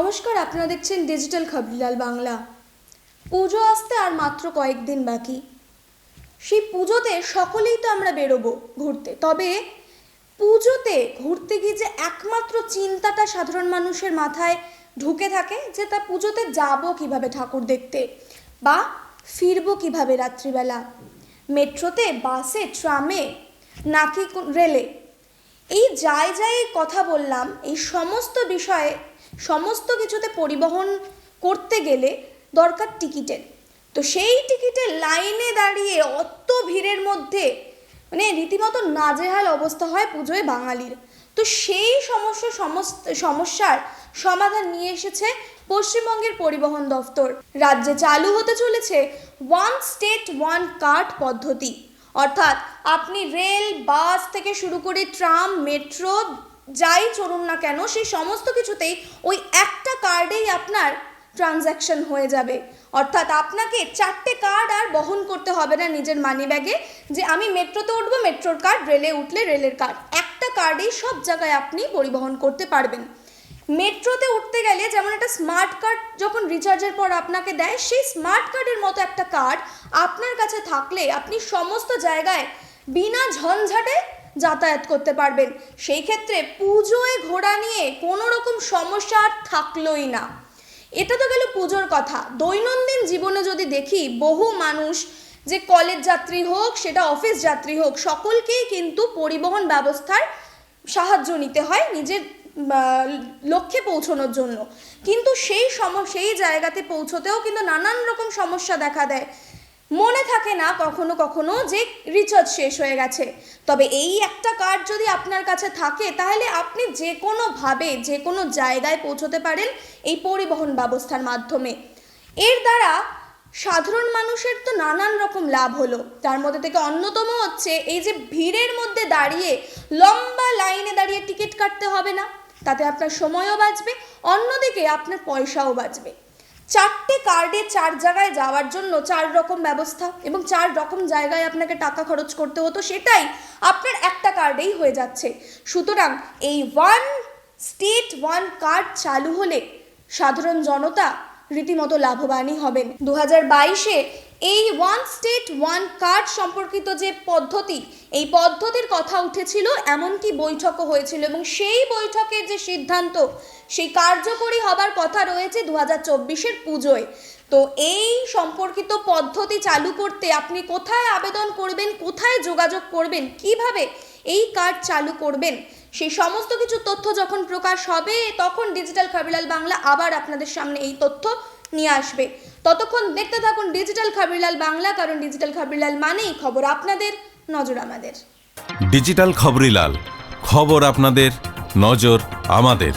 নমস্কার, আপনারা দেখছেন ডিজিটাল খবরিলাল বাংলা। পুজো আসতে আর মাত্র কয়েকদিন বাকি। সেই পুজোতে সকলেই তো আমরা বেরোবো ঘুরতে। তবে পুজোতে ঘুরতে গিয়ে যে একমাত্র চিন্তাটা সাধারণ মানুষের মাথায় ঢুকে থাকে, যে তা পুজোতে যাব কীভাবে ঠাকুর দেখতে বা ফিরবো কীভাবে রাত্রিবেলা? মেট্রোতে, বাসে, ট্রামে, নাকি রেলে? এই যায় যায় কথা বললাম, এই সমস্ত বিষয়ে সমস্ত কিছুতে পরিবহন করতে গেলে দরকার টিকিটের। তো সেই টিকিটের লাইনে দাঁড়িয়ে অত ভিড়ের মধ্যে মানে রীতিমতো নাজেহাল অবস্থা হয় পুজোয় বাঙালির। তো সেই সমস্যা সমস্ত, সমস্যার সমাধান নিয়ে এসেছে পশ্চিমবঙ্গের পরিবহন দফতর। রাজ্যে চালু হতে চলেছে ওয়ান স্টেট ওয়ান কার্ড পদ্ধতি। অর্থাৎ আপনি রেল, বাস থেকে শুরু করে ট্রাম, মেট্রো যাই চলুন না কেন, সেই সমস্ত কিছুতেই ওই একটা কার্ডেই আপনার ট্রানজ্যাকশন হয়ে যাবে। অর্থাৎ আপনাকে চারটে কার্ড আর বহন করতে হবে না নিজের মানি ব্যাগে যে আমি মেট্রোতে উঠবো, মেট্রোর কার্ড রেলে উঠলে রেলের কার্ড একটা কার্ডেই সব জায়গায় আপনি পরিবহন করতে পারবেন। মেট্রোতে উঠতে গেলে যেমন একটা স্মার্ট কার্ড যখন রিচার্জের পর আপনাকে দেয়, সেই স্মার্ট কার্ডের মতো একটা কার্ড আপনার কাছে থাকলে আপনি সমস্ত জায়গায় বিনা ঝঞ্ঝাটে যাতায়াত করতে পারবেন। সেই ক্ষেত্রে পুজোয় ঘোড়া নিয়ে কোনো রকম সমস্যা আর থাকলোই না। এটা তো গেল পুজোর কথা। দৈনন্দিন জীবনে যদি দেখি, বহু মানুষ যে কলেজ যাত্রী হোক, সেটা অফিস যাত্রী হোক, সকলকেই কিন্তু পরিবহন ব্যবস্থার সাহায্য নিতে হয় নিজের লক্ষ্যে পৌঁছানোর জন্য। কিন্তু সেই সম সেই জায়গাতে পৌঁছতেও কিন্তু নানান রকম সমস্যা দেখা দেয়। মনে থাকে না কখনো কখনো যে রিচার্জ শেষ হয়ে গেছে। তবে এই একটা কার্ড যদি আপনার কাছে থাকে, তাহলে আপনি যে কোনোভাবে যে কোনো জায়গায় পৌঁছতে পারেন এই পরিবহন ব্যবস্থার মাধ্যমে। এর দ্বারা সাধারণ মানুষের তো নানান রকম লাভ হলো। তার মধ্যে থেকে অন্যতম হচ্ছে, এই যে ভিড়ের মধ্যে দাঁড়িয়ে লম্বা লাইনে দাঁড়িয়ে টিকিট কাটতে হবে না। তাতে আপনার সময়ও বাঁচবে, অন্যদিকে আপনার পয়সাও বাঁচবে। চারটে কার্ডে চার জায়গায় যাওয়ার জন্য চার রকম ব্যবস্থা এবং চার রকম জায়গায় আপনাকে টাকা খরচ করতে হতো, সেটাই আপনার একটা কার্ডেই হয়ে যাচ্ছে। সুতরাং এই ওয়ান স্টেট ওয়ান কার্ড চালু হলে সাধারণ জনতা রীতিমতো লাভবানই হবেন। দু হাজার বাইশে এই ওয়ান স্টেট ওয়ান কার্ড সম্পর্কিত যে পদ্ধতি, এই পদ্ধতির কথা উঠেছিল, এমনকি বৈঠকও হয়েছিল এবং সেই বৈঠকের যে সিদ্ধান্ত, সেই কার্যকরী হবার কথা রয়েছে দু হাজার চব্বিশের পুজোয়। তো এই সম্পর্কিত পদ্ধতি চালু করতে আপনি কোথায় আবেদন করবেন, কোথায় যোগাযোগ করবেন, কীভাবে এই কার্ড চালু করবেন, সেই সমস্ত কিছু তথ্য যখন প্রকাশ হবে, তখন ডিজিটাল খাবিলাল বাংলা আবার আপনাদের সামনে এই তথ্য নিয়ে আসবে। ততক্ষণ দেখতে থাকুন ডিজিটাল খাবিরলাল বাংলা, কারণ ডিজিটাল খাবিরলাল মানেই খবর আপনাদের, নজর আমাদের। ডিজিটাল খবরিলাল, খবর আপনাদের, নজর আমাদের।